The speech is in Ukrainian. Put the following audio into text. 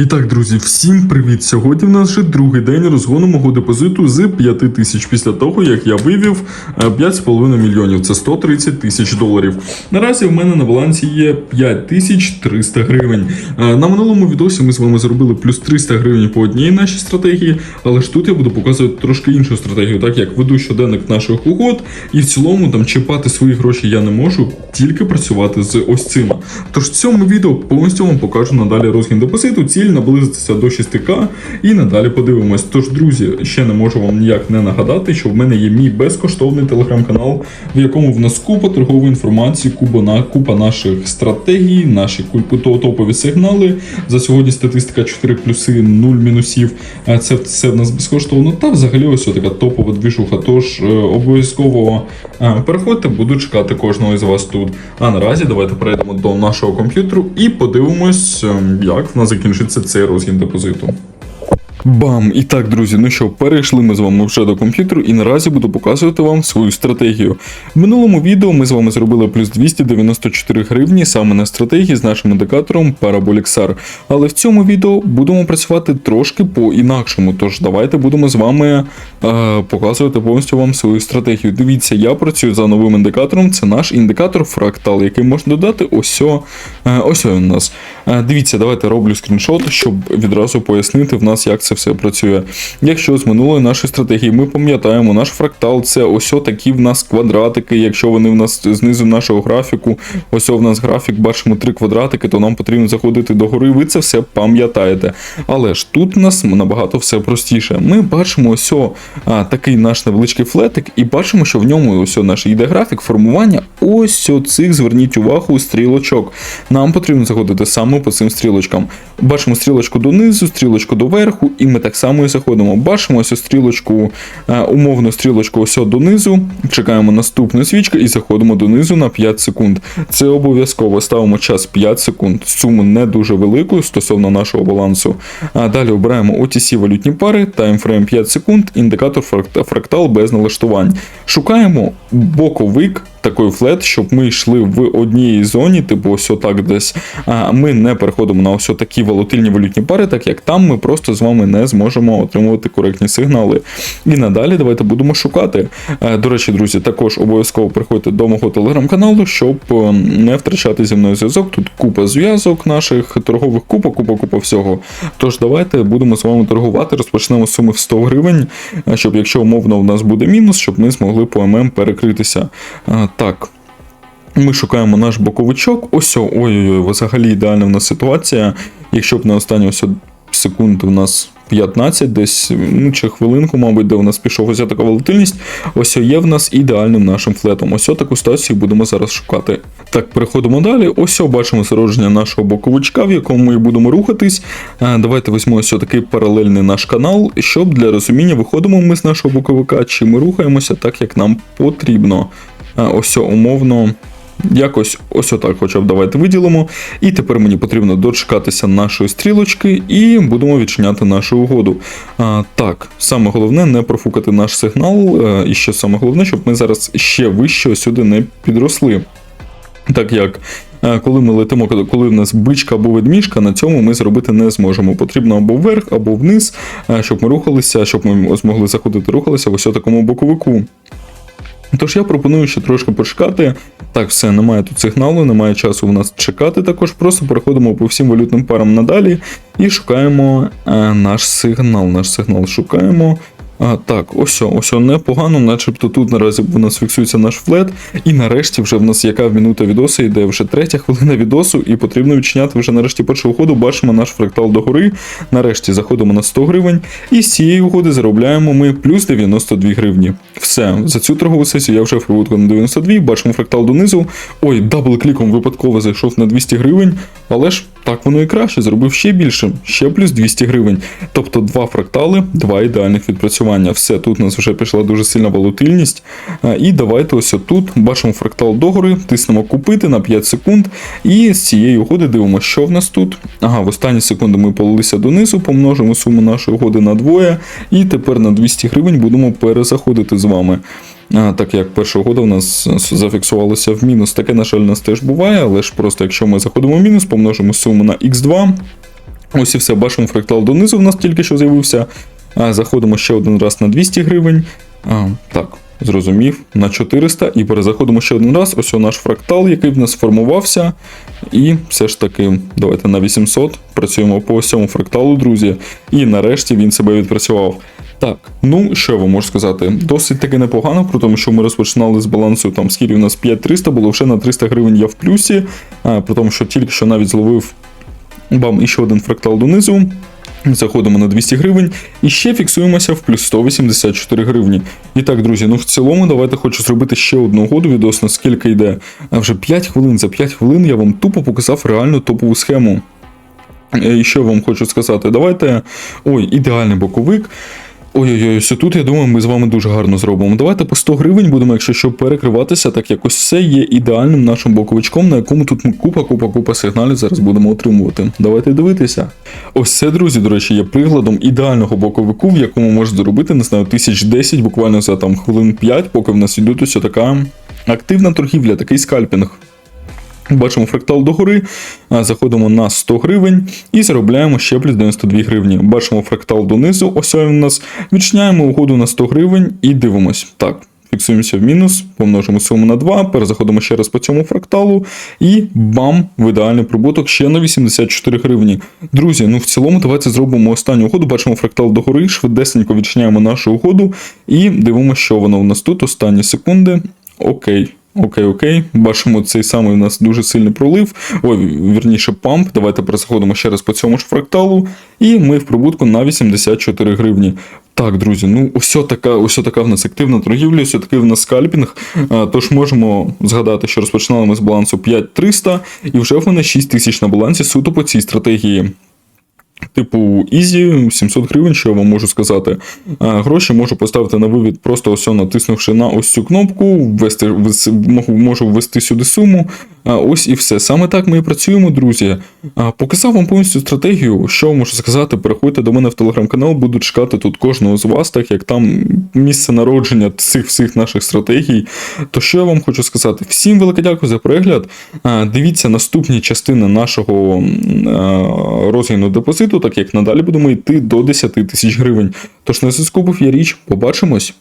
І так, друзі, всім привіт! Сьогодні в нас вже другий день розгону мого депозиту з 5 тисяч після того, як я вивів е, 5,5 мільйонів. Це 130 тисяч доларів. Наразі в мене на балансі є 5300 гривень. Е, На минулому відосі ми з вами зробили плюс 300 гривень по одній нашій стратегії, але ж тут я буду показувати трошки іншу стратегію, так як веду щоденник наших угод, і в цілому там чіпати свої гроші я не можу, тільки працювати з ось цими. Тож в цьому відео повністю вам покажу надалі розгін депозиту, ціль наблизитися до 6к і надалі подивимось. Тож, друзі, ще не можу вам ніяк не нагадати, що в мене є мій безкоштовний телеграм-канал, в якому в нас купа торгової інформації, купа, купа наших стратегій, наші топові сигнали. За сьогодні статистика 4 плюси, 0 мінусів. Це все в нас безкоштовно. Та взагалі ось така топова двіжуха. Тож е, обов'язково е, переходьте, буду чекати кожного із вас тут. А наразі давайте перейдемо до нашого комп'ютеру і подивимось, е, як в нас закінчиться цей розгін депозиту. Бам! І так, друзі, ну що, перейшли ми з вами вже до комп'ютеру, і наразі буду показувати вам свою стратегію. В минулому відео ми з вами зробили плюс 294 гривні саме на стратегії з нашим індикатором Parabolixar. Але в цьому відео будемо працювати трошки по-інакшому. Тож давайте будемо з вами е, показувати повністю вам свою стратегію. Дивіться, я працюю за новим індикатором. Це наш індикатор фрактал, який можна додати. Ось о, е, ось він у нас. Е, дивіться, давайте роблю скріншот, щоб відразу пояснити в нас, як це все працює. Якщо з минулої нашої стратегії ми пам'ятаємо, наш фрактал це ось такі в нас квадратики. Якщо вони в нас знизу нашого графіку, ось в нас графік, бачимо три квадратики, то нам потрібно заходити до гори. Ви це все пам'ятаєте. Але ж тут у нас набагато все простіше. Ми бачимо ось такий наш невеличкий флетик, і бачимо, що в ньому ось наш йде графік формування ось цих, зверніть увагу, стрілочок. Нам потрібно заходити саме по цим стрілочкам. Бачимо стрілочку донизу, стрілочку до верху, і ми так само і заходимо. Бачимо ось стрілочку, е, умовну стрілочку ось донизу, чекаємо наступну свічку і заходимо донизу на 5 секунд. Це обов'язково ставимо час 5 секунд, суму не дуже велику стосовно нашого балансу. А далі обираємо OTC валютні пари, таймфрейм 5 секунд, індикатор фрактал без налаштувань. Шукаємо боковик. Такий флет, щоб ми йшли в одній зоні, типу ось отак десь. Ми не переходимо на ось такі волатильні валютні пари, так як там ми просто з вами не зможемо отримувати коректні сигнали. І надалі давайте будемо шукати. До речі, друзі, також обов'язково приходьте до мого телеграм-каналу, щоб е, не втрачати зі мною зв'язок. Тут купа зв'язок наших торгових, купа, купа, купа всього. Тож давайте будемо з вами торгувати. Розпочнемо з суми в 100 гривень, щоб якщо умовно в нас буде мінус, щоб ми змогли по ММ перекритися. Так. Ми шукаємо наш боковичок. Ось, ой-ой-ой, взагалі ідеальна в нас ситуація. Якщо б на останні ось секунд у нас 15, десь ну, чи хвилинку, мабуть, де у нас пішов ось така волатильність. Ось є в нас ідеальним нашим флетом. Ось таку ситуацію будемо зараз шукати. Так, переходимо далі. Ось бачимо зародження нашого боковичка, в якому ми будемо рухатись. Давайте візьмемо ось такий паралельний наш канал, щоб для розуміння виходимо ми з нашого боковика, чи ми рухаємося так, як нам потрібно. Е, Ось умовно. Якось ось отак, хоча б давайте виділимо. І тепер мені потрібно дочекатися нашої стрілочки і будемо відчиняти нашу угоду. А, так, саме головне не профукати наш сигнал. е, І що саме головне, щоб ми зараз ще вище сюди не підросли. Так як. е, Коли ми летимо, коли в нас бичка або ведмішка, на цьому ми зробити не зможемо. Потрібно або вверх, або вниз, е, щоб ми рухалися, щоб ми змогли заходити, рухалися в ось такому боковику. Тож я пропоную ще трошки почекати. Так, все, немає тут сигналу, немає часу в нас чекати. Також просто переходимо по всім валютним парам надалі і шукаємо е, наш сигнал. Наш сигнал шукаємо. А, так, ось, ось непогано, начебто тут наразі в нас фіксується наш флет. І нарешті вже в нас яка минута відосу йде вже третя хвилина відосу, і потрібно відчиняти вже нарешті першого ходу. Бачимо наш фрактал догори. Нарешті заходимо на 100 гривень. І з цієї угоди заробляємо ми плюс 92 гривні. Все, за цю торгову сесію я вже в прибутку на 92, бачимо фрактал донизу. Ой, дабл-кліком випадково зайшов на 200 гривень, але ж так воно і краще, зробив ще більше, ще плюс 200 гривень. Тобто два фрактали, два ідеальних відпрацювання. Все, тут у нас вже пішла дуже сильна волатильність. І давайте ось тут бачимо фрактал догори, тиснемо купити на 5 секунд. І з цієї угоди дивимося, що в нас тут. Ага, в останні секунди ми полилися донизу, помножимо суму нашої угоди на двоє. І тепер на 200 гривень будемо перезаходити з вами. Так як перша угода в нас зафіксувалася в мінус, таке, на жаль, у нас теж буває, але ж просто якщо ми заходимо в мінус, помножимо суму на x2. Ось і все, бачимо фрактал донизу в нас тільки що з'явився. Заходимо ще один раз на 200 гривень. А, так, зрозумів, на 400 і перезаходимо ще один раз. Ось наш фрактал, який в нас сформувався. І все ж таки, давайте на 800 працюємо по ось фракталу, друзі. І нарешті він себе відпрацював. Так, ну що я вам можу сказати? Досить таки непогано, при тому, що ми розпочинали з балансу там скільки у нас 5300, було вже на 300 гривень я в плюсі, а, при тому, що тільки що навіть зловив бам, і ще один фрактал донизу. Заходимо на 200 гривень і ще фіксуємося в плюс 184 гривні. І так, друзі, ну в цілому давайте хочу зробити ще одну угоду відносно скільки йде. А вже 5 хвилин. За 5 хвилин я вам тупо показав реальну топову схему. І що вам хочу сказати? Давайте. Ой, ідеальний боковик. Ой-ой-ой, ось тут, я думаю, ми з вами дуже гарно зробимо. Давайте по 100 гривень будемо, якщо що, перекриватися, так як ось це є ідеальним нашим боковичком, на якому тут ми купа, купа, купа сигналів зараз будемо отримувати. Давайте дивитися. Ось це, друзі, до речі, є прикладом ідеального боковику, в якому можна зробити, не знаю, 1010 буквально за там хвилин 5, поки в нас ідуть ось така активна торгівля, такий скальпінг. Бачимо фрактал догори, а, заходимо на 100 гривень і заробляємо ще плюс 92 гривні. Бачимо фрактал донизу, ось він у нас. Відчиняємо угоду на 100 гривень і дивимось. Так, фіксуємося в мінус, помножимо суму на 2, перезаходимо ще раз по цьому фракталу і бам! В ідеальний прибуток ще на 84 гривні. Друзі, ну в цілому давайте зробимо останню угоду. Бачимо фрактал догори, швидесенько відчиняємо нашу угоду і дивимося, що воно у нас тут. Останні секунди. Окей. Окей, окей, бачимо цей самий у нас дуже сильний пролив. Ой, вірніше, памп. Давайте переходимо ще раз по цьому ж фракталу. І ми в прибутку на 84 гривні. Так, друзі, ну ось така, ось така в нас активна торгівля, ось такий в нас скальпінг. Тож можемо згадати, що розпочинали ми з балансу 5300, і вже в мене 6 тисяч на балансі суто по цій стратегії. Типу, Ізі, 700 гривень, що я вам можу сказати. Гроші можу поставити на вивід, просто ось натиснувши на ось цю кнопку, ввести, можу, ввести сюди суму. Ось і все. Саме так ми і працюємо, друзі. Показав вам повністю стратегію. Що можу сказати? Переходьте до мене в телеграм-канал, буду чекати тут кожного з вас, так як там місце народження цих всіх наших стратегій. То що я вам хочу сказати? Всім велике дякую за перегляд. Дивіться наступні частини нашого розгіну депозиту, так як надалі будемо йти до 10 тисяч гривень. Тож на зв'язку був я річ, побачимось.